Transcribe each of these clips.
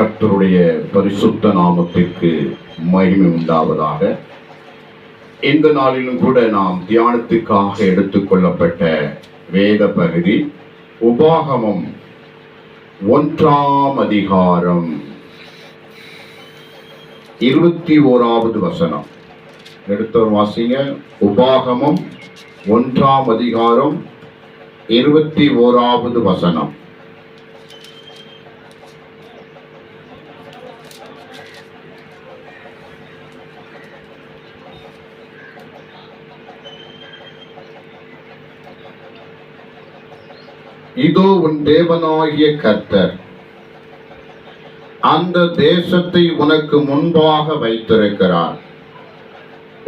கர்த்தருடைய பரிசுத்த நாமத்திற்கு மகிமை உண்டாவதாக. இந்த நாளிலும் கூட நாம் தியானத்துக்காக எடுத்துக்கொள்ளப்பட்ட வேத பகுதி உபாகமம் ஒன்றாம் அதிகாரம். இருபத்தி ஓராவது வசனம். எடுத்தவர் வாசிங்க. உபாகமம் ஒன்றாம் அதிகாரம் இருபத்தி ஓராவது வசனம். இதோ உன் தேவனாகிய கர்த்தர். அந்த தேசத்தை உனக்கு முன்பாக வைத்திருக்கிறார்.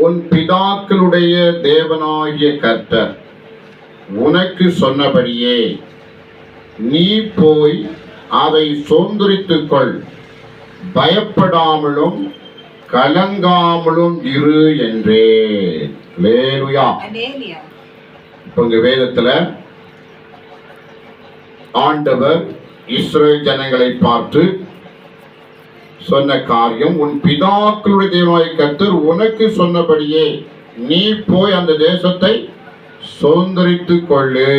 உன் பிதாக்களுடைய தேவனாகிய கர்த்தர் உனக்கு சொன்னபடியே நீ போய் அதை சுதந்திரித்துக் கொள் பயப்படாமலும் கலங்காமலும் இரு என்றே அலேலியா இப்போ இங்க வேதத்துல ஆண்டவர் இஸ்ரேல் ஜனங்களை பார்த்து சொன்ன காரியம் உன் பிதாக்களுடைய தேவாய் கர்த்தர் உனக்கு சொன்னபடியே நீ போய் அந்த தேசத்தை சுதந்திரித்துக் கொள்ளு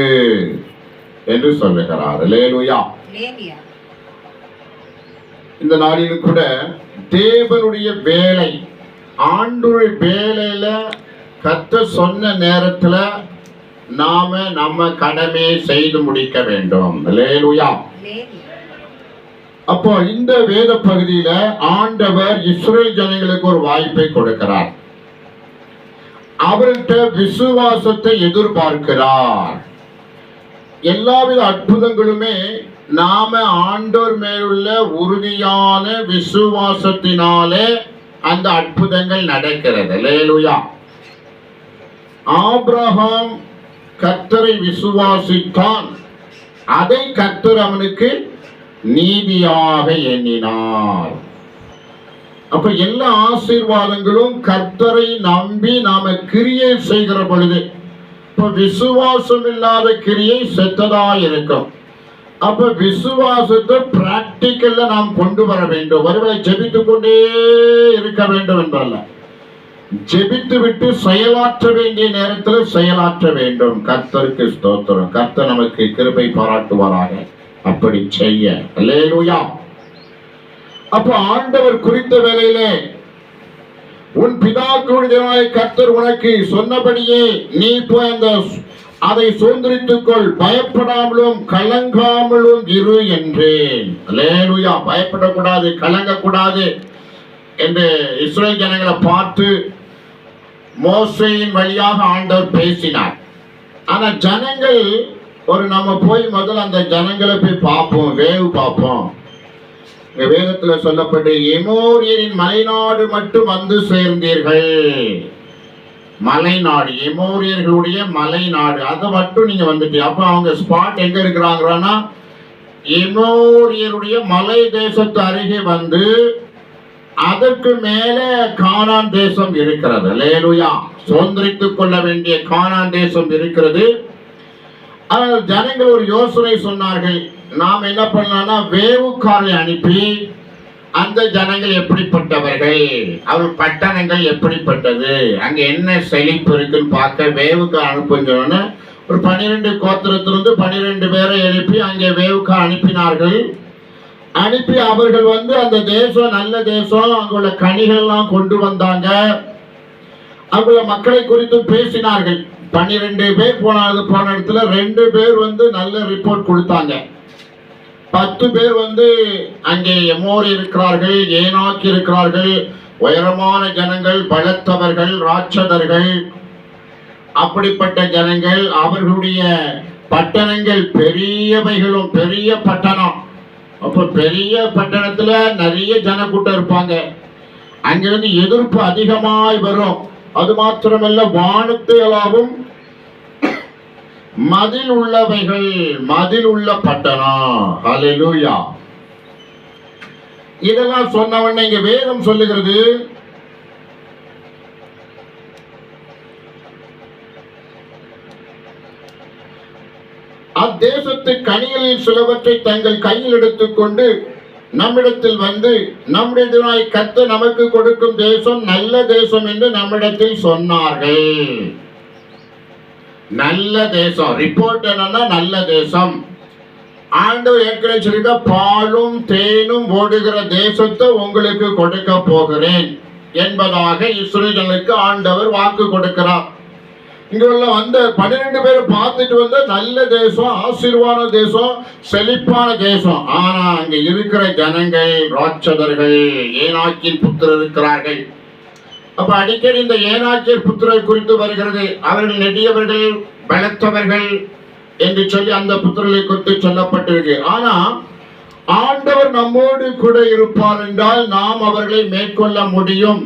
என்று சொல்லுகிறார். லேலுயா இந்த நாளிலும் கூட தேவனுடைய வேலை ஆண்டுடைய வேலையில கத்த சொன்ன நேரத்துல நாம நம்ம கடமையை செய்து முடிக்க வேண்டும். லேலுயா அப்போ இந்த வேத பகுதியில ஆண்டவர் இஸ்ரேல் ஜனங்களுக்கு ஒரு வாய்ப்பை கொடுக்கிறார். அவர்கிட்ட விசுவாசத்தை எதிர்பார்க்கிறார். எல்லாவித அற்புதங்களுமே நாம ஆண்டோர் மேலுள்ள உறுதியான விசுவாசத்தினாலே அந்த அற்புதங்கள் நடக்கிறது. லேலுயா ஆப்ரஹாம் கர்த்தரை விசுவாசித்தான். அதை கர்த்தர் அவனுக்கு நீதியாக எண்ணினார். அப்ப எல்லா ஆசீர்வாதங்களும் கர்த்தரை நம்பி நாம கிரியை செய்கிற பொழுது இப்ப விசுவாசம் இல்லாத கிரியை செத்ததா இருக்கும். அப்ப விசுவாசத்தை பிராக்டிக்கல்ல நாம் கொண்டு வர வேண்டும். ஒருவேளை ஜெபித்துக் கொண்டே இருக்க வேண்டும் என்பதல்ல. ஜெபித்து விட்டு செயலாற்ற வேண்டிய நேரத்தில் செயலாற்ற வேண்டும். கர்த்தருக்கு ஸ்தோத்திரம். கர்த்தர் நமக்கு கிருபை பாராட்டுவாராக. அப்படி செய்ய. அல்லேலூயா. அப்ப ஆண்டவர் குறித்த வேலையிலே உன் பிதாக்களுடைய கர்த்தர் உனக்கு சொன்னபடியே நீ போய் அந்த அதை சுதந்திரித்துக் கொள் பயப்படாமலும் கலங்காமலும் இரு என்றேன். அல்லேலூயா. பயப்படக்கூடாது கலங்கக்கூடாது என்று இஸ்ரேல் ஜனங்களை பார்த்து மோசையின் வழியாக ஆண்டவர் பேசினார். ஆனா ஜனங்கள் ஒரு நம்ம போய் முதல்ல அந்த ஜனங்களை போய் பார்ப்போம் வேவு பார்ப்போம். இங்க வேதத்துல சொல்லப்பட்டு எமோரியரின் மலைநாடு மட்டும் வந்து சேர்ந்தீர்கள். மலைநாடு எமோரியர்களுடைய மலைநாடு அதை மட்டும் நீங்க வந்துட்டு அப்ப அவங்க ஸ்பாட் எங்க இருக்கிறாங்கன்னா எமோரியருடைய மலை தேசத்து அருகே வந்து அதற்கு மேல கானான் தேசம் இருக்கிறது. லேலுயா சுதந்திரித்துக் கொள்ள வேண்டிய கானான் தேசம் இருக்கிறது. ஆனால் ஜனங்கள் ஒரு யோசனை சொன்னார்கள். நாம் என்ன பண்ணலாம்னா வேவுக்காரை அனுப்பி அந்த ஜனங்கள் எப்படிப்பட்டவர்கள்? அவர் பட்டணங்கள் எப்படிப்பட்டது? அங்க என்ன செழிப்பு இருக்குன்னு பார்க்க வேவுக்கு அனுப்புஞ்சோன்னு ஒரு பன்னிரெண்டு கோத்திரத்திலிருந்து பன்னிரெண்டு பேரை எழுப்பி அங்கே வேவுக்கு அனுப்பினார்கள். அனுப்பி அவர்கள் வந்து அந்த தேசம் நல்ல தேசம் அங்குள்ள கனிகள் எல்லாம் கொண்டு வந்தாங்க. அங்குள்ள மக்களை குறித்து பேசினார்கள். பன்னிரெண்டு பேர் போனது போன இடத்துல ரெண்டு பேர் வந்து நல்ல ரிப்போர்ட் கொடுத்தாங்க. பத்து பேர் வந்து அங்கே எமோர் இருக்கிறார்கள் ஏனாக்கி இருக்கிறார்கள். உயரமான ஜனங்கள் பலத்தவர்கள் ராட்சதர்கள். அப்படிப்பட்ட ஜனங்கள் அவர்களுடைய பட்டணங்கள் பெரியவைகளும் பெரிய பட்டணம். அப்போ பெரிய பட்டணத்தில் நிறைய ஜனக்கூட்டம் இருப்பாங்க. அங்கிருந்து எதிர்ப்பு அதிகமாய் வரும். அது மாத்திரமல்ல வானத்தையலாவும் மதில் உள்ளவைகள் மதில் உள்ள பட்டணம். ஹalleluya இதெல்லாம் சொன்னவன் இங்க வேதம் சொல்லுகிறது. அத்தேசத்து கனிகளில் சிலவற்றை தங்கள் கையில் எடுத்துக்கொண்டு நம்மிடத்தில் வந்து நம்முடைய கத்த நமக்கு கொடுக்கும் தேசம் நல்ல தேசம் என்று நம்மிடத்தில் சொன்னார்கள். நல்ல தேசம். ரிப்போர்ட் என்னன்னா நல்ல தேசம். ஆண்டவர் ஏற்கனவே சொல்லிக்க பாலும் தேனும் ஓடுகிற தேசத்தை உங்களுக்கு கொடுக்க போகிறேன் என்பதாக இஸ்ரேலுக்கு ஆண்டவர் வாக்கு கொடுக்கிறார். இங்க உள்ள வந்த பன்னிரெண்டு பேர் பார்த்துட்டு வந்த நல்ல தேசம் ஆசீர்வாத தேசம் செழிப்பான தேசம். ஆனா அங்க இருக்கிற ஜனங்கள் ராட்சதர்கள் ஏனாக்கின் புத்திரர் இருக்கிறார்கள். அப்ப அடிக்கடி இந்த ஏனாக்கியர் புத்திரர் குறித்து வருகிறது. அவர்கள் நெடியவர்கள் பலத்தவர்கள் என்று சொல்லி அந்த புத்திரர்களை குறித்து சொல்லப்பட்டிருக்கு. ஆனா ஆண்டவர் நம்மோடு கூட இருப்பார் என்றால் நாம் அவர்களை மேற்கொள்ள முடியும்.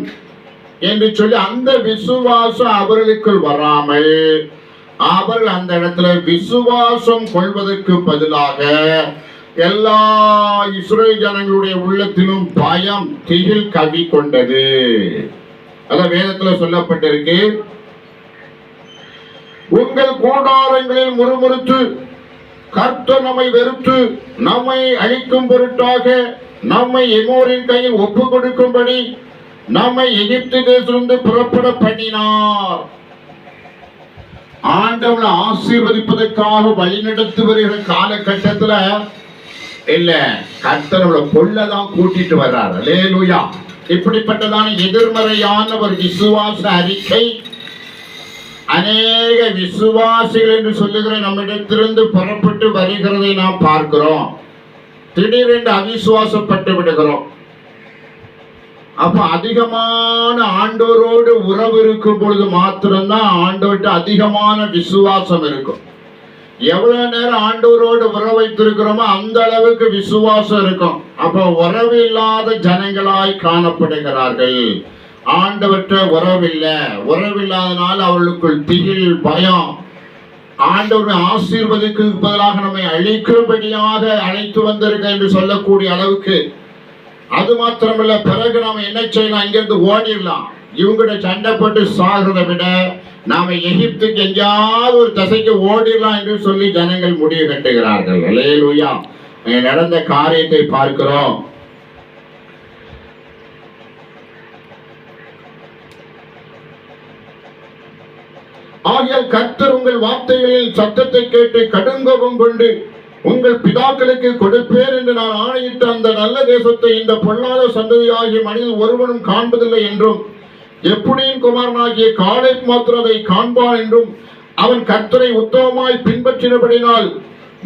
என்று சொல்லி அந்த விசுவாசம் அவர்களுக்குள் வராமல் அவர்கள் அந்த இடத்துல விசுவாசம் கொள்வதற்கு பதிலாக எல்லா இஸ்ரேல் ஜனங்களுடைய உள்ளத்திலும் பயம் திகில் கவி கொண்டது அதான் வேதத்துல சொல்லப்பட்டிருக்கு. உங்கள் கூடாரங்களில் முறுமுறுத்து கர்த்த நம்மை வெறுத்து நம்மை அழிக்கும் பொருட்டாக நம்மை எமோரின் கையில் ஒப்பு கொடுக்கும்படி நம்மை எகிப்து தேசத்திலிருந்து புறப்பட பண்ணினார். ஆண்டவனை ஆசீர்வதிப்பதற்காக வழிநடத்தி வருகிற காலகட்டத்துல இல்ல கத்தனோட கொள்ளதான் கூட்டிட்டு வர்றார். லேலுயா இப்படிப்பட்டதான எதிர்மறையான ஒரு விசுவாச அறிக்கை அநேக விசுவாசிகள் என்று சொல்லுகிற நம்மிடத்திலிருந்து புறப்பட்டு வருகிறதை நாம் பார்க்கிறோம். திடீரென்று அவிசுவாசப்பட்டு விடுகிறோம். அப்ப அதிகமான ஆண்டோரோடு உறவு இருக்கும் பொழுது மாத்திரம்தான் ஆண்டோர்கிட்ட அதிகமான விசுவாசம் இருக்கும். எவ்வளவு நேரம் ஆண்டோரோடு உறவு வைத்திருக்கிறோமோ அந்த அளவுக்கு விசுவாசம் இருக்கும். அப்ப உறவு இல்லாத ஜனங்களாய் காணப்படுகிறார்கள். ஆண்டவற்ற உறவில்லை உறவில்லாதனால அவர்களுக்குள் திகில் பயம். ஆண்டவரை ஆசீர்வதிக்கு பதிலாக நம்மை அழிக்கும்படியாக அழைத்து வந்திருக்க என்று சொல்லக்கூடிய அளவுக்கு அது மாத்திரமில்ல பிறகு நாம என்ன செய்யலாம்? இங்கிருந்து ஓடிடலாம். இவங்கிட்ட சண்டை போட்டு விட நாம எகிப்துக்கு எங்கேயாவது ஒரு தசைக்கு ஓடிடலாம் என்று சொல்லி ஜனங்கள் முடிவு கட்டுகிறார்கள். அலேலுயா நடந்த காரியத்தை பார்க்கிறோம். ஆகியால் கர்த்தர் உங்கள் வார்த்தைகளில் சத்தத்தை கேட்டு கடுங்கோபம் கொண்டு உங்கள் பிதாக்களுக்கு கொடுப்பேன் என்று நான் ஆணையிட்ட அந்த நல்ல தேசத்தை இந்த பொல்லாத சந்ததியாகிய மனிதன் ஒருவனும் காண்பதில்லை என்றும் எப்படியும் குமாரனாகிய காலை மாத்திரம் அதை காண்பான் என்றும் அவன் கர்த்தரை உத்தமமாய் பின்பற்றினபடினால்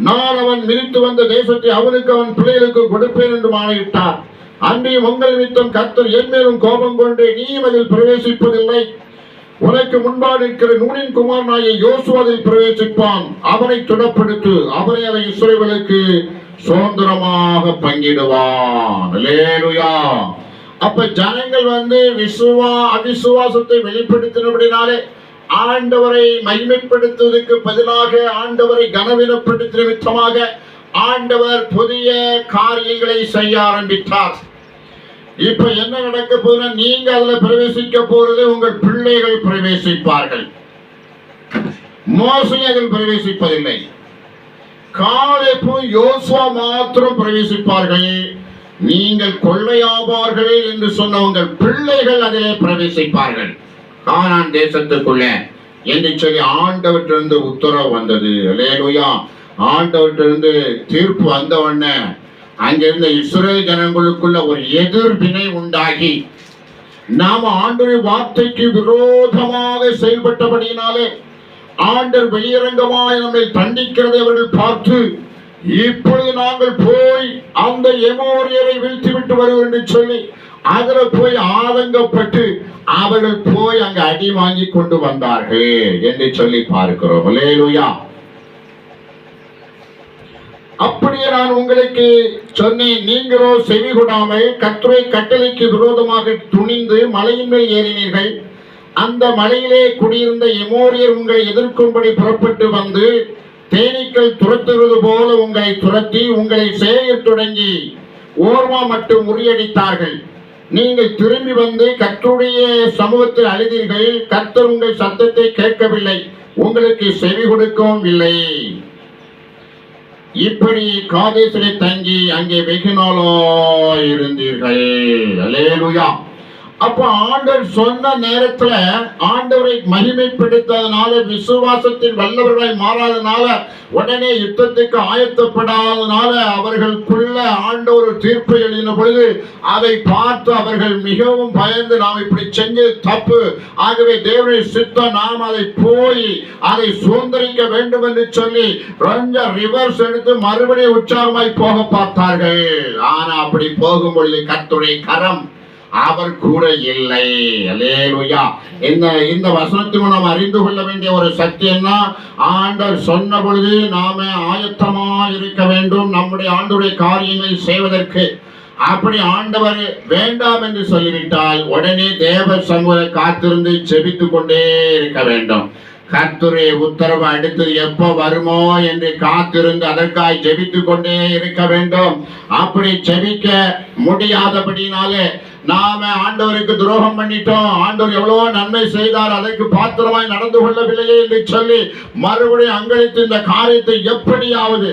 நான் அவன் மிதித்து வந்த தேசத்தை அவனுக்கு அவன் பிள்ளைகளுக்கு கொடுப்பேன் என்றும் ஆணையிட்டார். அன்றையும் உங்கள் நிமித்தம் கர்த்தர் என் மேலும் கோபம் கொண்டு நீயும் அதில் பிரவேசிப்பதில்லை. உனக்கு முன்பாக இருக்கிற நூனின் நாயை யோசுவாவில் பிரவேசிப்பான். அவனை துணப்படுத்து அவனை அதை இஸ்ரேவலுக்கு சுதந்திரமாக பங்கிடுவான். அப்ப ஜனங்கள் வந்து விசுவா அவிசுவாசத்தை வெளிப்படுத்தினபடினாலே ஆண்டவரை மகிமைப்படுத்துவதற்கு பதிலாக ஆண்டவரை கனவீனப்படுத்தின விதமாக ஆண்டவர் புதிய காரியங்களை செய்ய ஆரம்பித்தார். இப்ப என்ன நடக்க போகுதுன்னா நீங்க அதுல பிரவேசிக்க போறது உங்கள் பிள்ளைகள் பிரவேசிப்பார்கள். மோசை அதில் பிரவேசிப்பதில்லை. காலேப்பு யோசுவா மாத்திரம் பிரவேசிப்பார்கள். நீங்கள் கொள்ளையாவார்கள் என்று சொன்ன உங்கள் பிள்ளைகள் அதிலே பிரவேசிப்பார்கள். கானான் தேசத்துக்குள்ள. என்று சொல்லி ஆண்டவற்றிலிருந்து உத்தரவு வந்தது. லேலுயா ஆண்டவற்றிலிருந்து தீர்ப்பு வந்த உடனே அங்கிருந்த இஸ்ரேல் ஜனங்களுக்குள்ள ஒரு எதிர்வினை உண்டாகி நாம் ஆண்டு வார்த்தைக்கு விரோதமாக செயல்பட்டபடியினாலே ஆண்டர் வெளியரங்கமாய் நம்மை தண்டிக்கிறதை அவர்கள் பார்த்து இப்பொழுது நாங்கள் போய் அந்த எமோரியரை வீழ்த்தி விட்டு வருவோம் என்று சொல்லி அதில் போய் ஆதங்கப்பட்டு அவர்கள் போய் அங்கு அடி வாங்கி கொண்டு வந்தார்கள் என்று சொல்லி பார்க்கிறோம். லேலுயா அப்படியே நான் உங்களுக்கு சொன்னேன் நீங்களோ செவி கொடாமல் கத்துரை கட்டளைக்கு விரோதமாக துணிந்து மலையின் மேல் ஏறினீர்கள். அந்த மலையிலே குடியிருந்த எமோரியர் உங்களை எதிர்க்கும்படி புறப்பட்டு வந்து தேனீக்கள் துரத்துவது போல உங்களை துரத்தி உங்களை சேயத் தொடங்கி ஓர்மா மட்டும் முறியடித்தார்கள். நீங்கள் திரும்பி வந்து கற்றுடைய சமூகத்தில் அழுதீர்கள். கர்த்தர் உங்கள் சத்தத்தை கேட்கவில்லை. உங்களுக்கு செவி கொடுக்கவும் இல்லை. இப்படி காதேசிலே தங்கி அங்கே வெகு நாளோ இருந்தீர்கள் அலேலுயா அப்ப ஆண்டவர் சொன்ன நேரத்துல ஆண்டவரை மகிமைப்படுத்தாதனால விசுவாசத்தின் வல்லவர்களாய் மாறாதனால உடனே யுத்தத்துக்கு ஆயத்தப்படாதனால அவர்களுக்குள்ள ஆண்டவர் தீர்ப்பு எழுதின பொழுது அதை பார்த்து அவர்கள் மிகவும் பயந்து நாம் இப்படி செஞ்சது தப்பு. ஆகவே தேவனுடைய சித்தம் நாம் அதை போய் அதை சுதந்திரிக்க வேண்டும் என்று சொல்லி கொஞ்சம் ரிவர்ஸ் எடுத்து மறுபடியும் உற்சாகமாய் போக பார்த்தார்கள். ஆனா அப்படி போகும் பொழுது கத்துடைய கரம் அவர் கூட இல்லை. அல்லேலூயா. இந்த இந்த வசனத்தின் அறிந்து கொள்ள வேண்டிய ஒரு சக்தி என்ன? ஆண்டவர் சொன்ன பொழுது நாம ஆயத்தமா இருக்க வேண்டும் நம்முடைய ஆண்டுடைய காரியங்களை செய்வதற்கு. அப்படி ஆண்டவர் வேண்டாம் என்று சொல்லிவிட்டால் உடனே தேவ சமூக காத்திருந்து செபித்து கொண்டே இருக்க வேண்டும். கர்த்தருடைய உத்தரவு அடுத்தது எப்போ வருமோ என்று காத்திருந்து அதற்காய் ஜெபித்து கொண்டே இருக்க வேண்டும். அப்படி ஜெபிக்க முடியாதபடினாலே நாம ஆண்டவருக்கு துரோகம் பண்ணிட்டோம். ஆண்டவர் எவ்வளவோ நன்மை செய்தார். அதற்கு பாத்திரமாய் நடந்து கொள்ளவில்லையே என்று சொல்லி மறுபடியும் அங்களித்து இந்த காரியத்தை எப்படியாவது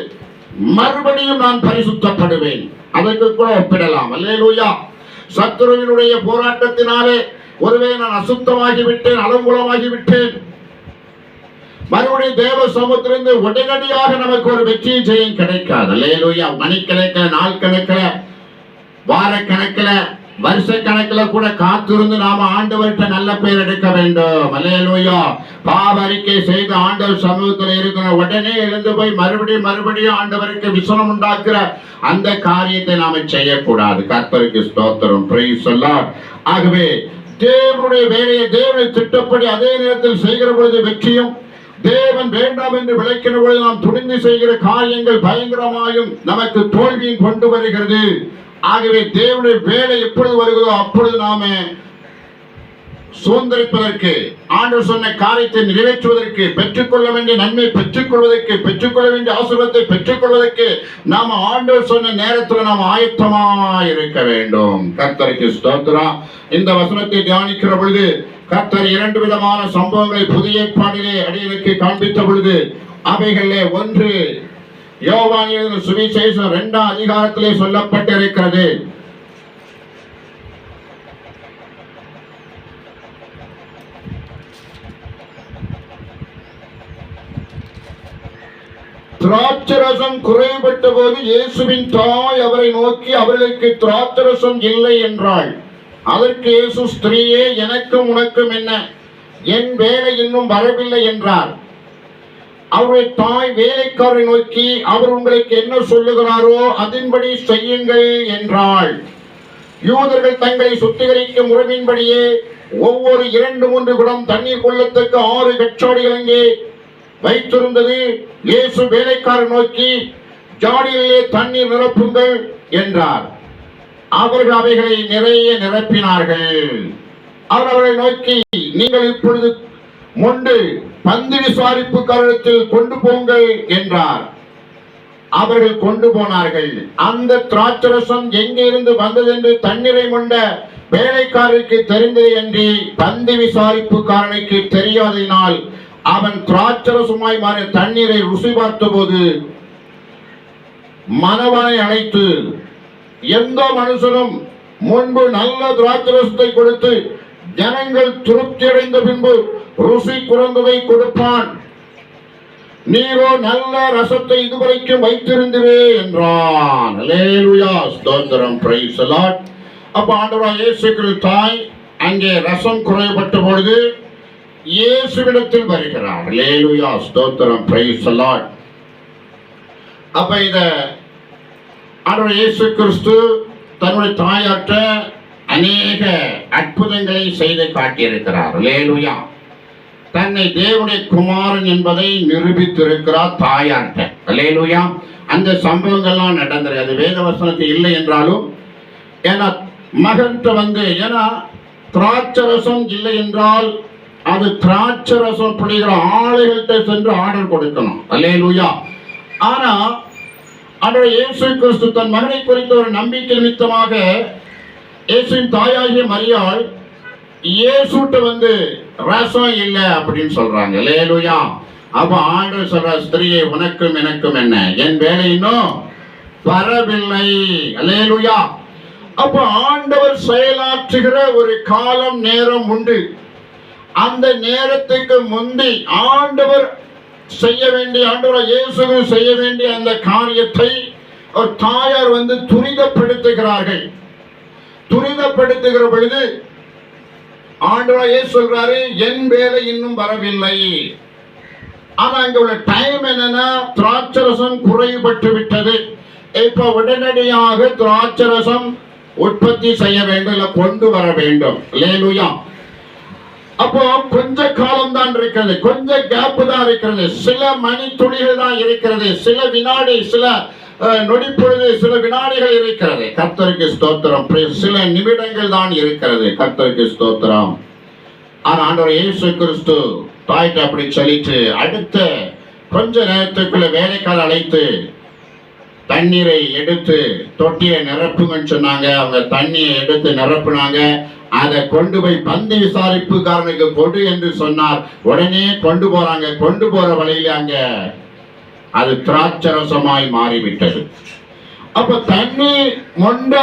மறுபடியும் நான் பரிசுத்தப்படுவேன். அதற்கு கூட ஒப்பிடலாம். அல்லேலூயா. சத்துருவினுடைய போராட்டத்தினாலே ஒருவேளை நான் அசுத்தமாகி விட்டேன் அலங்குலமாகி விட்டேன் மறுபடியும் தேவ சமூகத்திலிருந்து உடனடியாக நமக்கு ஒரு வெற்றி ஜெயம் கிடைக்காது. அல்லேலூயா. மணிக்கணக்கில் நாள் கணக்கில் வார கணக்கில் வருஷ கணக்கில் கூட காத்திருந்து நாம ஆண்டவர்கிட்ட நல்ல பேர் எடுக்க வேண்டும். அல்லையா பாவ அறிக்கை செய்து ஆண்டவர் சமூகத்தில் இருக்கிற உடனே எழுந்து போய் மறுபடியும் மறுபடியும் ஆண்டவருக்கு விசனம் உண்டாக்குற அந்த காரியத்தை நாம செய்யக்கூடாது. கர்த்தருக்கு ஸ்தோத்திரம். சொல்லார் ஆகவே தேவனுடைய வேலையை தேவனை திட்டப்படி அதே நேரத்தில் செய்கிற பொழுது வெற்றியும் தேவன் வேண்டாம் என்று விளைக்கிற பொழுது நாம் துணிந்து செய்கிற காரியங்கள் பயங்கரமாயும் நமக்கு தோல்வியும் கொண்டு வருகிறது. ஆகவே தேவனுடைய வேலை எப்பொழுது வருகிறதோ அப்பொழுது நாம சுதந்திரிப்பதற்கு ஆண்டு சொன்ன காரியத்தை நிறைவேற்றுவதற்கு பெற்றுக்கொள்ள வேண்டிய நன்மை பெற்றுக்கொள்வதற்கு பெற்றுக்கொள்ள வேண்டிய ஆசீர்வாதத்தை பெற்றுக்கொள்வதற்கு நாம் ஆண்டு சொன்ன நேரத்தில் நாம் ஆயத்தமா இருக்க வேண்டும். கர்த்தருக்கு ஸ்தோத்திரம். இந்த வசனத்தை தியானிக்கிற பொழுது கர்த்தர் இரண்டு விதமான சம்பவங்களை புதிய ஏற்பாடிலே அடியனுக்கு காண்பித்த பொழுது அவைகளிலே ஒன்று யோவான் எழுதின சுவிசேஷம் இரண்டாம் அதிகாரத்திலே சொல்லப்பட்டிருக்கிறது. திராட்சரசம் குறைபட்ட போது இயேசுவின் தாய் அவரை நோக்கி அவர்களுக்கு திராட்சரசம் இல்லை என்றாள். அதற்கு இயேசு ஸ்திரீயே எனக்கும் உனக்கும் என்ன? என் வேலை இன்னும் வரவில்லை என்றார். அவருடைய தாய் வேலைக்காரரை நோக்கி அவர் உங்களுக்கு என்ன சொல்லுகிறாரோ அதன்படி செய்யுங்கள் என்றாள். யூதர்கள் தங்களை சுத்திகரிக்கும் உறவின்படியே ஒவ்வொரு இரண்டு மூன்று குடம் தண்ணீர் கொள்ளத்தக்க ஆறு கச்சாடிகள் அங்கே வைத்திருந்தது. இயேசு வேலைக்காரர் நோக்கி ஜாடியிலே தண்ணீர் நிரப்புங்கள் என்றார். அவர்கள் அவைகளை நிறைய நிரப்பினார்கள். அவர் அவர்களை நோக்கி நீங்கள் இப்பொழுது முண்டு பந்து விசாரிப்பு கருத்தில் கொண்டு போங்கள் என்றார். அவர்கள் கொண்டு போனார்கள். அந்த திராட்சரசம் எங்கே இருந்து வந்தது என்று தண்ணீரை முண்ட வேலைக்காரருக்கு தெரிந்தது என்று பந்து விசாரிப்புக்காரனுக்கு தெரியாததினால் அவன் திராட்சரசமாய் மாறிய தண்ணீரை ருசி பார்த்தபோது மனவனை அழைத்து எந்த மனுஷனும் முன்பு நல்ல திராட்சரசத்தை கொடுத்து ஜனங்கள் திருப்தி அடைந்த பின்பு ருசி குரங்குவை கொடுப்பான். நீரோ நல்ல ரசத்தை இதுவரைக்கும் வைத்திருந்தீரே என்றான். ஸ்தோத்திரம். பிரைஸ் அப்ப ஆண்டவர் இயேசு தாய் அங்கே ரசம் குறைபட்ட பொழுது இயேசுவிடத்தில் வருகிறார். அல்லேலூயா ஸ்தோத்திரம். பிரைஸ் அப்ப இத ஆண்டவர் இயேசு கிறிஸ்து தன்னுடைய தாயாற்ற அநேக அற்புதங்களை செய்து காட்டியிருக்கிறார். லேலுயா தன்னை தேவனுடைய குமாரன் என்பதை நிரூபித்திருக்கிறார் தாயார்கிட்ட. அல்லேலூயா. அந்த சம்பவங்கள்லாம் நடந்தது. அது வேத வசனத்தை இல்லை என்றாலும் ஏன்னா மகன்கிட்ட வந்து ஏன்னா திராட்சரசம் இல்லை என்றால் அது திராட்சரசம் பிடிக்கிற ஆளுகள்கிட்ட சென்று ஆர்டர் கொடுக்கணும். அல்லேலூயா. ஆனா அதோட இயேசு கிறிஸ்து தன் மகனை குறித்த ஒரு நம்பிக்கை நிமித்தமாக இயேசுவின் தாயாகிய மரியாள் இயேசுட்ட வந்து ரசம் இல்லை அப்படின்னு சொல்றாங்க. லேலுயா அப்ப ஆண்டு சொல்ற ஸ்திரியை உனக்கும் எனக்கும் என்ன? என் வேலை இன்னும் வரவில்லை. லேலுயா அப்ப ஆண்டவர் செயலாற்றுகிற ஒரு காலம் நேரம் உண்டு. அந்த நேரத்துக்கு முந்தி ஆண்டவர் செய்ய வேண்டிய ஆண்டவர் இயேசு செய்ய வேண்டிய அந்த காரியத்தை ஒரு தாயார் வந்து துரிதப்படுத்துகிறார்கள். துரிதப்படுத்துகிற பொழுது ஆண்டவர் சொல்றாரு? என் வேலை இன்னும் வரவில்லை. ஆனா அங்க உள்ள டைம் என்னன்னா திராட்சரசம் குறைபட்டு விட்டது. இப்ப உடனடியாக திராட்சரசம் உற்பத்தி செய்ய வேண்டும் இல்ல கொண்டு வர வேண்டும். லேலுயா அப்போ கொஞ்ச காலம் தான் இருக்கிறது. கொஞ்ச கேப் தான் இருக்கிறது. சில மணி துளிகள் தான் இருக்கிறது. சில வினாடி சில நொடிப்பொழுது சில வினாடிகள் இருக்கிறது. கர்த்தருக்கு ஸ்தோத்திரம். சில நிமிடங்கள் தான் இருக்கிறது. கர்த்தருக்கு ஸ்தோத்திரம். ஆனா ஆண்டவர் இயேசு கிறிஸ்து தாய்ட்டு அப்படி சொல்லிட்டு அடுத்த கொஞ்ச நேரத்துக்குள்ள வேலைக்கால் அழைத்து தண்ணீரை எடுத்து தொட்டியை நிரப்புங்கன்னு சொன்னாங்க. அவங்க தண்ணியை எடுத்து நிரப்புனாங்க. அதை கொண்டு போய் பந்து விசாரிப்புக்காரனுக்கு கொடு என்று சொன்னார். உடனே கொண்டு போறாங்க. கொண்டு போற வழியில அங்க அது திராட்சரசமாய் மாறிவிட்டது. அப்ப தண்ணி மொண்ட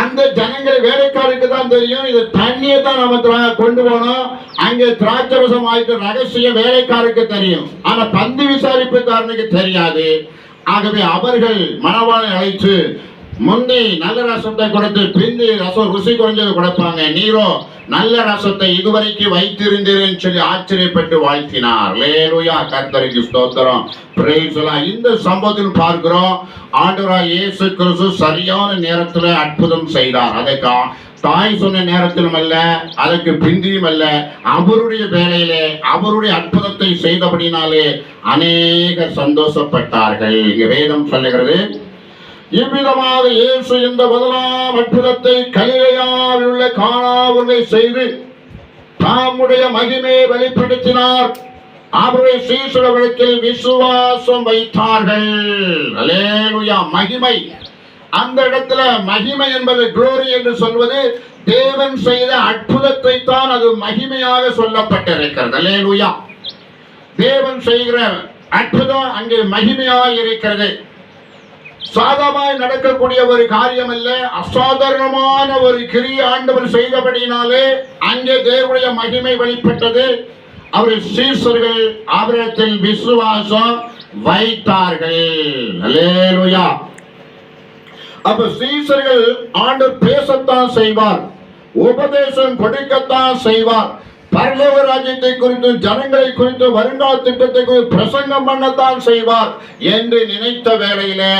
அந்த ஜனங்கள் வேலைக்காரருக்கு தான் தெரியும். இது தண்ணியை தான் நம்ம கொண்டு போனோம். அங்கே திராட்சரசம் ஆயிட்டு ரகசியம் வேலைக்காரருக்கு தெரியும். ஆனா பந்து விசாரிப்புக்காரனுக்கு தெரியாது. ஆகவே அவர்கள் மனவாளை அழைத்து முந்தி நல்ல ரசத்தை கொடுத்து பிந்தி ரசம் ருசி குறைஞ்சது கொடுப்பாங்க. நீரோ நல்ல ரசத்தை இதுவரைக்கு வைத்திருந்தேன் சொல்லி ஆச்சரியப்பட்டு வாழ்த்தினார். லேலுயா கர்த்தருக்கு ஸ்தோத்திரம். இந்த சம்பவத்தில் பார்க்கிறோம் ஆண்டுரா இயேசு கிறிஸ்து சரியான நேரத்துல அற்புதம் செய்தார். அதைக்கா தாய் சொன்ன நேரத்திலும் அல்ல அதற்கு பிந்தியும் அல்ல அவருடைய வேலையிலே அவருடைய அற்புதத்தை செய்தபடினாலே அநேக சந்தோஷப்பட்டார்கள். இங்க வேதம் சொல்லுகிறது இவ்விதமாக இயேசு இந்த முதலாம் அற்புதத்தை கலிலையாவில் உள்ள காணாவுரை செய்து தாமுடைய மகிமையை வெளிப்படுத்தினார். அவருடைய சீசுரவழக்கில் விசுவாசம் வைத்தார்கள். அல்லேலூயா மகிமை. அந்த இடத்துல மகிமை என்பது குளோரி என்று சொல்வது தேவன் செய்த அற்புதத்தை தான் அது மகிமையாக சொல்லப்பட்டிருக்கிறது. அல்லேலூயா தேவன் செய்கிற அற்புதம் அங்கே மகிமையாக இருக்கிறது. சாதமாய் நடக்கக்கூடிய ஒரு காரியம் அல்ல அசாதாரணமான ஒரு கிரிய ஆண்டவர் செய்தபடியினாலே அங்கே தேவனுடைய மகிமை வெளிப்பட்டது. அவர் சீசர்கள் அவரிடத்தில் விசுவாசம் வைத்தார்கள். அப்ப சீசர்கள் ஆண்டு பேசத்தான் செய்வார் உபதேசம் கொடுக்கத்தான் செய்வார். பரலோக ராஜ்யத்தை குறித்து ஜனங்களை குறித்து வருங்கால திட்டத்தை குறித்து பிரசங்கம் பண்ணத்தான் செய்வார் என்று நினைத்த வேளையிலே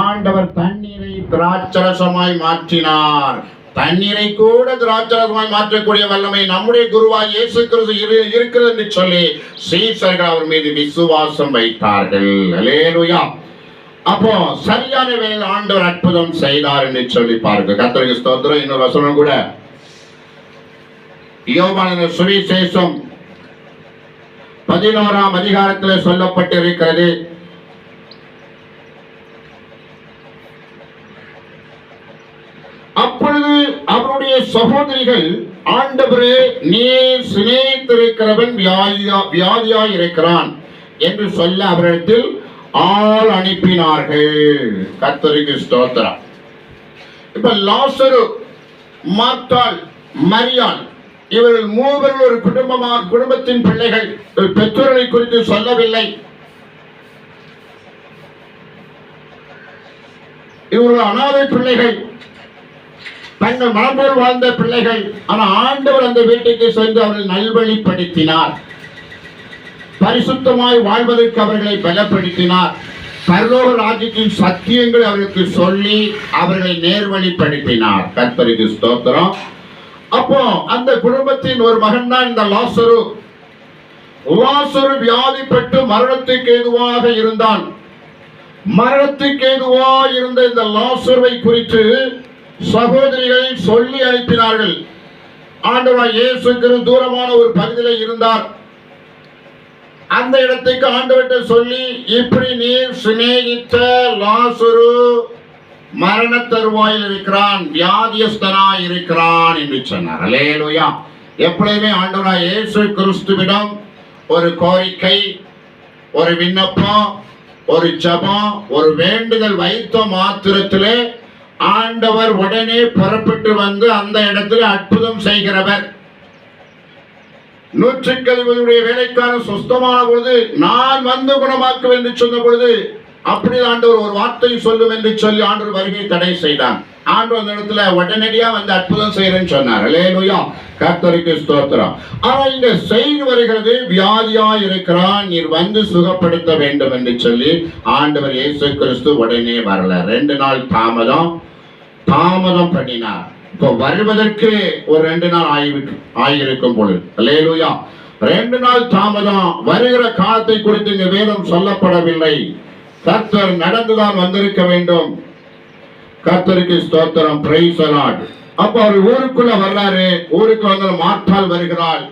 ஆண்டவர் தண்ணீரை திராட்சரசமாய் மாற்றினார். தண்ணீரை கூட திராட்சரசமாய் மாற்றக்கூடிய வல்லமை நம்முடைய குருவாய் இயேசு கிறிஸ்து இரு இருக்கிறது என்று சொல்லி சீசர்கள் அவர் மீது விசுவாசம் வைத்தார்கள். அப்போ சரியான வேலை ஆண்டவர் அற்புதம் செய்தார் என்று சொல்லி பாருங்க. கத்திரிக்கு ஸ்தோத்திரம். இன்னொரு வசனம் கூட. யோவான சுவிசேஷம் பதினோராம் அதிகாரத்தில் சொல்லப்பட்டிருக்கிறது. அப்பொழுது அவருடைய சகோதரிகள் ஆண்டவரே நீர் சிநேகித்திருக்கிறவன் வியாதியா வியாதியாய் இருக்கிறான் என்று சொல்ல அவரிடத்தில் ஆள் அனுப்பினார்கள். கர்த்தருக்கு ஸ்தோத்திரம். இப்ப லாசரு மாத்தாள் மரியாள் இவர்கள் மூவர்கள் ஒரு குடும்பமாக குடும்பத்தின் பிள்ளைகள். பெற்றோர்களை குறித்து சொல்லவில்லை. இவர்கள் அனாதை பிள்ளைகள். தங்கள் மனம்போல் வாழ்ந்த பிள்ளைகள். ஆனால் ஆண்டவர் அந்த வீட்டுக்கு சென்று அவர்கள் நல்வழிப்படுத்தினார். பரிசுத்தமாய் வாழ்வதற்கு அவர்களை பலப்படுத்தினார். பரலோக ராஜ்யத்தின் சத்தியங்களை அவர்களுக்கு சொல்லி அவர்களை நேர்வழிப்படுத்தினார். கர்த்தருக்கு ஸ்தோத்திரம். அப்போ அந்த குடும்பத்தின் ஒரு மகன் தான் இந்த லாசரு. லாசரு வியாதிப்பட்டு மரணத்துக்கு ஏதுவாக இருந்தான். மரணத்துக்கு ஏதுவா இருந்த இந்த லாசருவை குறித்து சகோதரிகள் சொல்லி அனுப்பினார்கள். ஆண்டவராய் இயேசு தூரமான ஒரு பகுதியில் இருந்தார். அந்த இடத்துக்கு ஆண்டவர்கிட்ட சொல்லி இப்படி நீர் சிநேகித்த லாசுரு மரண தருவாயில் இருக்கிறான் வியாதியஸ்தனாய் இருக்கிறான் என்று சொன்னார். அலேலுயா எப்பொழுதுமே ஆண்டவராய் இயேசு கிறிஸ்துவிடம் ஒரு கோரிக்கை ஒரு விண்ணப்பம் ஒரு ஜபம் ஒரு வேண்டுதல் வைத்த மாத்திரத்திலே ஆண்டவர் உடனே புறப்பட்டு வந்து அந்த இடத்துல அற்புதம் செய்கிறவர். நூற்றுக்கழிவுடைய வேலைக்காரன் சுஸ்தமான பொழுது நான் வந்து குணமாக்குவேன் என்று சொன்ன பொழுது அப்படி ஆண்டவர் ஒரு வார்த்தை சொல்லும் என்று சொல்லி ஆண்டவர் வருகை தடை செய்தான் ஆண்டவர் அந்த இடத்துல உடனடியா வந்து அற்புதம் செய்யறேன்னு சொன்னார். அல்லேலூயா கர்த்தருக்கு ஸ்தோத்திரம். ஆனா இந்த செய்தி வருகிறது வியாதியா இருக்கிறான் நீர் வந்து சுகப்படுத்த வேண்டும் என்று சொல்லி ஆண்டவர் இயேசு கிறிஸ்து உடனே வரல. ரெண்டு நாள் தாமதம் தாமதம் பண்ணினார். இப்போ வருவதற்கு ஒரு ரெண்டு நாள் ஆகிவிட்டு ஆகியிருக்கும் பொழுது. அல்லேலூயா ரெண்டு நாள் தாமதம் வருகிற காலத்தை குறித்து இங்க வேதம் சொல்லப்படவில்லை. கர்த்தர் நடந்துதான் வந்திருக்க வேண்டும். கர்த்தருக்கு ஸ்தோத்திரம். பிரைஸ் அப்ப அவர் ஊருக்குள்ள வர்றாரு. ஊருக்கு வந்து மாற்றால் வருகிறாள்.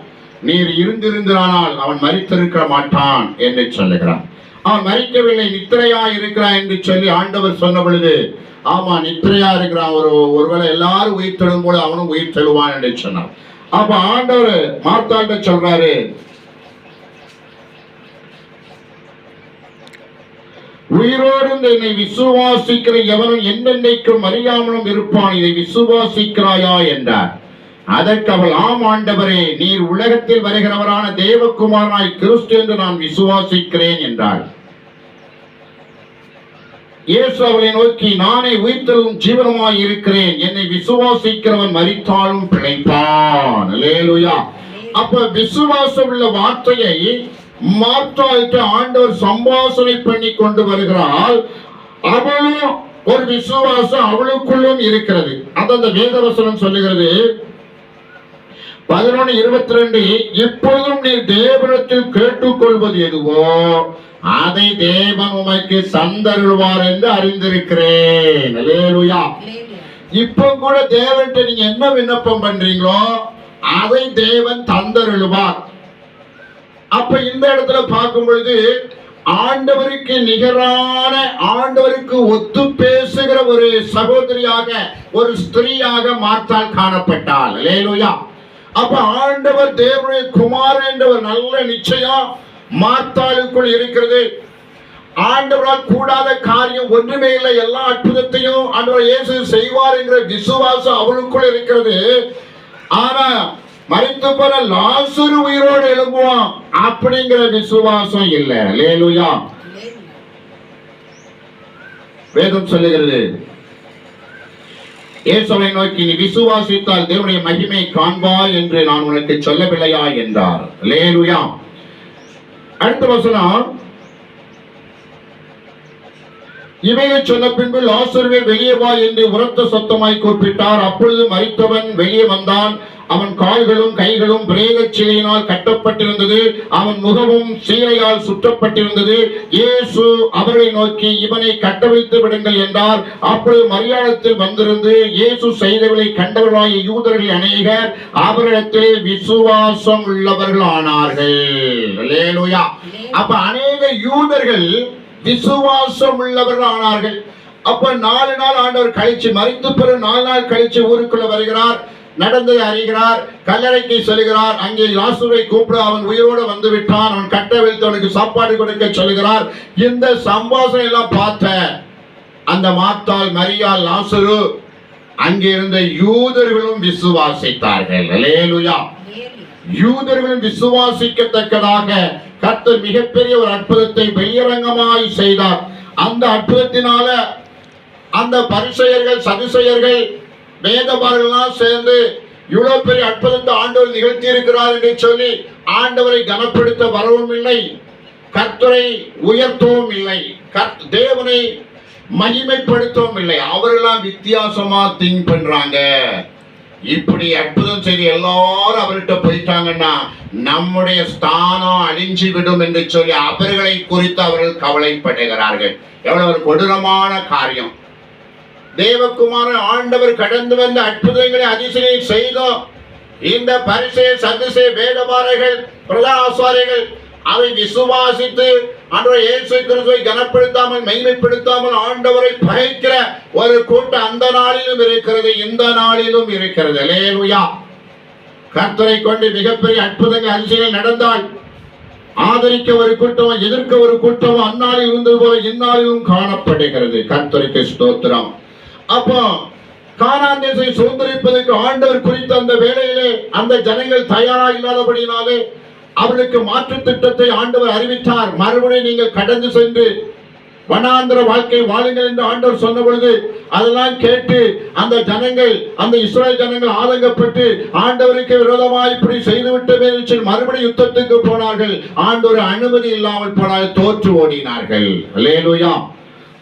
நீர் இருந்திருந்தானால் அவன் மறித்திருக்க மாட்டான் என்று சொல்லுகிறான். அவன் மறிக்கவில்லை நித்திரையா இருக்கிறான் என்று சொல்லி ஆண்டவர் சொன்ன பொழுது ஆமா நித்திரையா இருக்கிறான். ஒரு ஒருவேளை எல்லாரும் உயிர் தெழும் போது அவனும் உயிர் தெழுவான் என்று சொன்னான். அப்ப ஆண்டவர் மார்த்தாண்ட சொல்றாரு உயிரோடு என்னை விசுவாசிக்கிற எவனும் என்னென்னைக்கும் அறியாமலும் இருப்பான். இதை விசுவாசிக்கிறாயா என்றார். அதற்கு அவள் ஆம் ஆண்டவரே நீர் உலகத்தில் வருகிறவரான தேவகுமாராய் கிறிஸ்து என்று நான் விசுவாசிக்கிறேன் என்றாள். இயேசு அவளை நோக்கி நானே உயிர்த்தலும் ஜீவனமாய் இருக்கிறேன். என்னை விசுவாசிக்கிறவன் மறித்தாலும் பிழைப்பான். அப்ப விசுவாசம் உள்ள வார்த்தையை மாற்றாய்க்கு ஆண்டவர் சம்பாசனை பண்ணி கொண்டு வருகிறாள் அவளும் ஒரு விசுவாசம் அவளுக்குள்ளும் இருக்கிறது. அது அந்த வேதவசனம் சொல்லுகிறது. பதினொன்று இருபத்தி ரெண்டு இப்பொழுதும் நீ தேவனத்தில் கேட்டுக்கொள்வது எதுவோ அதை தேவன் உமக்கு சந்தருள்வார் என்று அறிந்திருக்கிறேன். இப்போ கூட தேவன்கிட்ட நீங்க என்ன விண்ணப்பம் பண்றீங்களோ அதை தேவன் தந்தருளுவார். அப்ப இந்த இடத்துல பார்க்கும் பொழுது ஆண்டவருக்கு நிகரான ஆண்டவருக்கு ஒத்து பேசுகிற ஒரு சகோதரியாக ஒரு ஸ்திரீயாக மாற்றால் காணப்பட்டாள். லேலுயா அப்ப ஆண்டவர் தேவனுடைய குமாரன் என்ற ஒரு நல்ல நிச்சயம் மாத்தாளுக்குள் இருக்கிறது. ஆண்டவரால் கூடாத காரியம் ஒன்றுமே இல்லை. எல்லா அற்புதத்தையும் ஆண்டவர் இயேசு செய்வார் என்ற விசுவாசம் அவளுக்குள் இருக்கிறது. ஆனா மறைத்து போல லாசுரு உயிரோடு எழும்புவோம் அப்படிங்கிற விசுவாசம் இல்ல. லேலுயா வேதம் சொல்லுகிறது இயேசுவை நோக்கி நீ விசுவாசித்தால் தேவனுடைய மகிமை காண்பாய் என்று நான் உனக்கு சொல்லவில்லையா? என்றார். லேலுயா அடுத்த வசனம் இவையை சொன்ன பின்பு லாசுருவே வெளியே வா என்று உரத்த சத்தமாய் கூப்பிட்டார். அப்பொழுது மறித்தவன் வெளியே வந்தான். அவன் கால்களும் கைகளும் பிரேத சிலையினால் கட்டப்பட்டிருந்தது. அவன் முகமும் சீலையால் சுற்றப்பட்டிருந்தது. இயேசு அவரை நோக்கி இவனை கட்டவிழ்த்து விடுங்கள் என்றார். அப்பொழுது மரியாதத்தில் வந்திருந்து இயேசு செய்தவர்களை கண்டவர்களாகிய யூதர்கள் அநேகர் அவரிடத்தில் விசுவாசம் உள்ளவர்கள் ஆனார்கள் அப்ப அநேக யூதர்கள் விசுவாசம் உள்ளவர்கள் ஆனார்கள் அப்ப நாலு நாள் ஆண்டவர் கழிச்சு மறித்து பிறகு நாலு நாள் கழிச்சு ஊருக்குள்ள வருகிறார். நடந்ததை அறிகிறார் கல்லறைக்கு செல்கிறார் அங்கே லாசுரை கூப்பிட அவன் உயிரோடு வந்து விட்டான் அவன் கட்ட வைத்து அவனுக்கு சாப்பாடு கொடுக்க சொல்லுகிறார். இந்த சம்பாஷணை எல்லாம் பார்த்த அந்த மாத்தாள் மரியாள் லாசரு அங்கே இருந்த யூதர்களும் விசுவாசித்தார்கள். லேலுயா யூதர்களும் விசுவாசிக்கத்தக்கதாக கத்து மிகப்பெரிய ஒரு அற்புதத்தை வெளியரங்கமாய் செய்தார். அந்த அற்புதத்தினால அந்த பரிசெயர்கள் சதுசெயர்கள் வேதபாரர்கள்லாம் சேர்ந்து இவ்வளவு பெரிய அற்புதத்தை ஆண்டவர் நிகழ்த்தி இருக்கிறார் என்று சொல்லி ஆண்டவரை கனப்படுத்த வரவும் இல்லை. கர்த்தரை உயர்த்தவும் இல்லை. தேவனை மகிமைப்படுத்தவும் இல்லை. அவரெல்லாம் வித்தியாசமா திங்க் பண்றாங்க. இப்படி அற்புதம் செய்து எல்லாரும் அவர்கிட்ட போயிட்டாங்கன்னா நம்முடைய ஸ்தானம் அழிஞ்சு விடும் என்று சொல்லி அவர்களை குறித்து அவர்கள் கவலைப்படுகிறார்கள். எவ்வளவு ஒரு கொடூரமான காரியம். தேவகுமாரன் ஆண்டவர் கடந்து வந்த அற்புதங்களை அதிசயம் செய்தோம் இந்த பரிசை சதுசை வேதபாரைகள் பிரதாசாரிகள் அதை விசுவாசித்து அன்றைய இயேசு கிறிஸ்துவை கனப்படுத்தாமல் மெய்மைப்படுத்தாமல் ஆண்டவரை பகைக்கிற ஒரு கூட்டம் அந்த நாளிலும் இருக்கிறது இந்த நாளிலும் இருக்கிறது. லேலுயா கர்த்தரை கொண்டு மிகப்பெரிய அற்புதங்கள் அதிசயங்கள் நடந்தால் ஆதரிக்க ஒரு கூட்டம் எதிர்க்க ஒரு கூட்டம் அந்நாளில் இருந்தது போல இந்நாளிலும் காணப்படுகிறது. கர்த்தருக்கு ஸ்தோத்திரம். அப்போ கானான் தேசத்தை சுதந்திரிப்பதற்கு ஆண்டவர் குறித்த அந்த வேளையிலே அந்த ஜனங்கள் தயாராக இல்லாதபடியினாலே அவர்களுக்கு மாற்று திட்டத்தை ஆண்டவர் அறிவித்தார். மறுபடியும் நீங்கள் கடந்து சென்று வனாந்திர வாழ்க்கை வாழுங்கள் என்று ஆண்டவர் சொன்ன பொழுது அதெல்லாம் கேட்டு அந்த ஜனங்கள் அந்த இஸ்ரேல் ஜனங்கள் ஆதங்கப்பட்டு ஆண்டவருக்கு விரோதமாய் இப்படி செய்துவிட்டமே என்று மறுபடியும் யுத்தத்துக்கு போனார்கள். ஆண்டவர் அனுமதி இல்லாமல் போனால் தோற்று ஓடினார்கள்.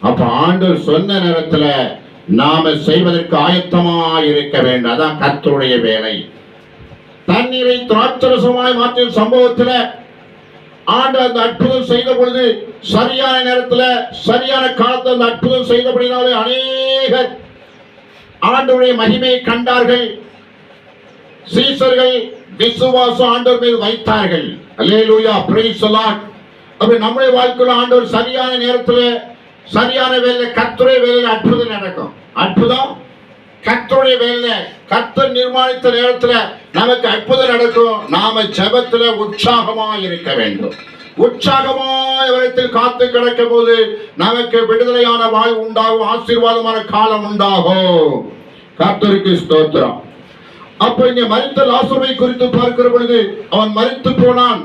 அப்ப ஆண்டவர் சொன்ன நேரத்துல நாம செய்வதற்கு ஆயத்தமாய் இருக்க வேண்டும். அதான் கத்தருடைய வேலை. தண்ணீரை திராட்சரசமாய் மாற்றிய சம்பவத்தில் ஆண்டு அந்த அற்புதம் செய்த பொழுது சரியான நேரத்தில் சரியான காலத்தில் அந்த அற்புதம் செய்தபடினாலே அநேகர் ஆண்டுடைய மகிமையை கண்டார்கள். சீசர்கள் விசுவாசம் ஆண்டவர் மீது வைத்தார்கள். அல்லேலூயா பிரைஸ் அப்படி நம்முடைய வாழ்க்கையில் ஆண்டவர் சரியான நேரத்தில் சரியான வேலையில கத்துரை வேலையில் அற்புதம் நடக்கும். அற்புதம் கர்த்தருடைய வேலை கத்தர் நிர்மாணித்த நேரத்துல நமக்கு அற்புதம் நடக்கும். நாம ஜெபத்துல உற்சாகமா இருக்க வேண்டும். உற்சாகமாய் அவரத்தில் காத்து கிடக்கும் போது நமக்கு விடுதலையான வாழ்வு உண்டாகும். ஆசீர்வாதமான காலம் உண்டாகும். கத்தருக்கு ஸ்தோத்திரம். அப்ப இங்க மறித்த லாசுவை குறித்து பார்க்கிற பொழுது அவன் மறித்து போனான்.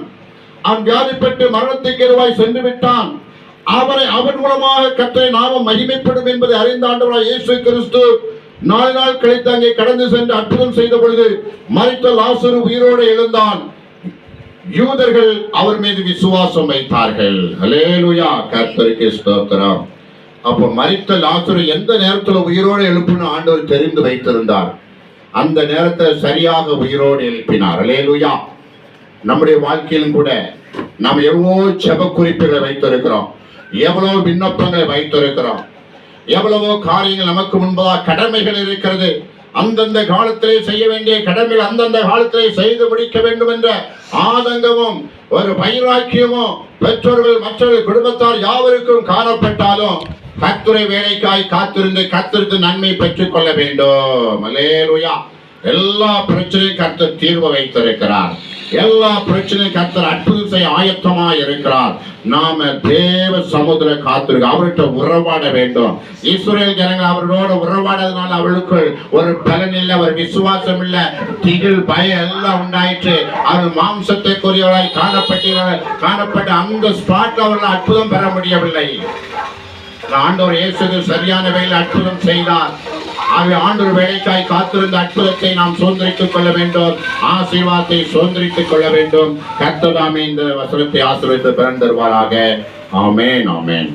அவன் வியாதிப்பட்டு மரணத்துக்கு எருவாய் சென்று விட்டான். அவனை அவன் மூலமாக கற்றை நாமம் மகிமைப்படும் என்பதை அறிந்த ஆண்டவராய் இயேசு கிறிஸ்து நாலு நாள் கழித்து அங்கே கடந்து சென்று அற்புதம் செய்த பொழுது மரித்த லாசுரு உயிரோடு எழுந்தான். யூதர்கள் அவர் மீது விசுவாசம் வைத்தார்கள். ஹலேலுயா கர்த்தருக்கு ஸ்தோத்திரம். அப்போ மரித்த லாசுரு எந்த நேரத்துல உயிரோடு எழுப்புன்னு ஆண்டவர் தெரிந்து வைத்திருந்தார்? அந்த நேரத்தை சரியாக உயிரோடு எழுப்பினார். ஹலேலுயா நம்முடைய வாழ்க்கையிலும் கூட நாம் எவ்வளோ செப குறிப்புகளை வைத்திருக்கிறோம். எவ்வளவு விண்ணப்பங்களை வைத்திருக்கிறோம்? எவ்வளவோ காரியங்கள் நமக்கு முன்பதாக கடமைகள் இருக்கிறது. அந்தந்த காலத்திலே செய்ய வேண்டிய கடமைகள் அந்தந்த காலத்திலே செய்து முடிக்க வேண்டும் என்ற ஆதங்கமும் ஒரு வைராக்கியமும் பெற்றோர்கள் மற்றவர்கள் குடும்பத்தார் யாவருக்கும் காணப்பட்டாலும் கத்துரை வேலைக்காய் காத்திருந்து கத்திருந்து நன்மை பெற்றுக் கொள்ள வேண்டும். அல்லேலூயா. எல்லா பிரச்சனையும் கத்து தீர்வு வைத்திருக்கிறார். எல்லா பிரச்சனையும் கத்தர் அற்புதம் செய்ய ஆயத்தமா இருக்கிறார். நாம தேவ சமுதிர காத்திருக்க அவர்கிட்ட உறவாட வேண்டும். இஸ்ரேல் ஜனங்கள் அவர்களோட உறவாடதுனால அவளுக்கு ஒரு பலன் இல்லை ஒரு விசுவாசம் இல்ல. திகில் பயம் எல்லாம் உண்டாயிற்று. அவர்கள் மாம்சத்தைக்குரியவராய் காணப்பட்டீர்கள். காணப்பட்ட அந்த ஸ்பாட்ல அவர்கள் அற்புதம் பெற முடியவில்லை. ஆண்டவர் இயேசு சரியான வேலை அற்புதம் செய்தார். ஆகவே ஆண்டு வேலைக்காய் காத்திருந்த அற்புதத்தை நாம் சுதந்திரித்துக் கொள்ள வேண்டும். ஆசீர்வாதத்தை சுதந்திரித்துக் கொள்ள வேண்டும். கர்த்ததாமே இந்த வசனத்தை ஆசீர்வதித்து பிறந்தருவாராக. ஆமேன் ஆமேன்.